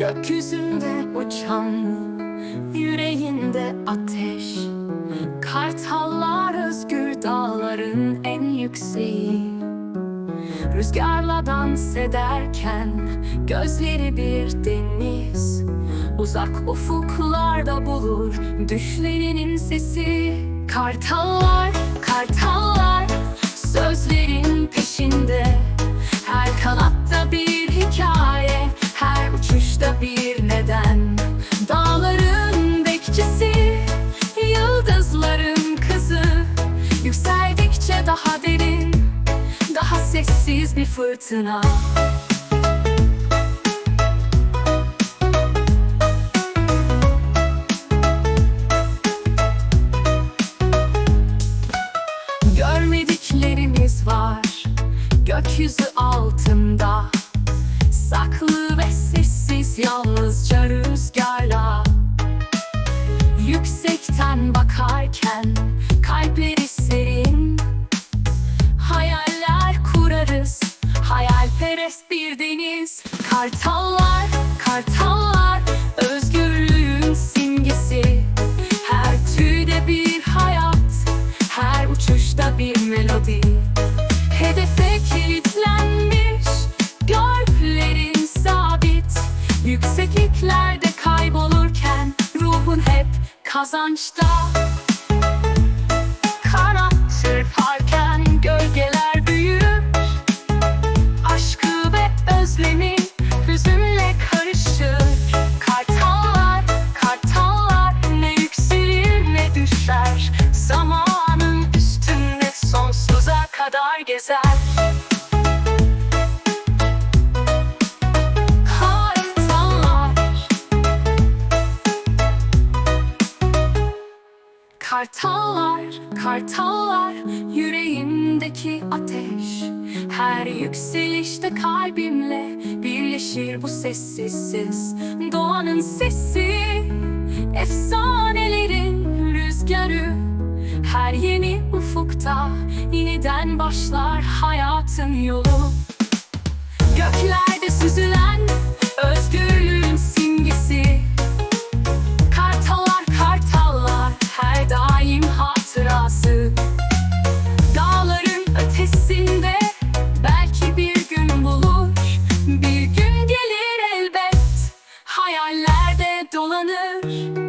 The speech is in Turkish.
Gökyüzünde uçan Yüreğinde ateş. Kartallar özgür dağların en yükseği. Rüzgarla dans ederken Gözleri bir deniz. Uzak ufuklarda bulur Düşlerinin sesi. Kartallar, kartallar daha derin Daha sessiz bir fırtına. Görmediklerimiz var Gökyüzü altında. Saklı ve sessiz yalnızca rüzgarla Yüksekten bakarken kalpleri deniz. Kartallar, kartallar Özgürlüğün simgesi. Her tüyde bir hayat Her uçuşta bir melodi. Hedefe kilitlenmiş Gölgelerin sabit. Yüksekliklerde kaybolurken Ruhun hep kazançta Kartallar, kartallar, yüreğimdeki ateş. Her yükselişte kalbimle birleşir bu sessiz ses. Doğanın sesi, efsanelerin rüzgarı. Her yeni ufukta yeniden başlar hayatın yolu. Göklerde süzülen wish.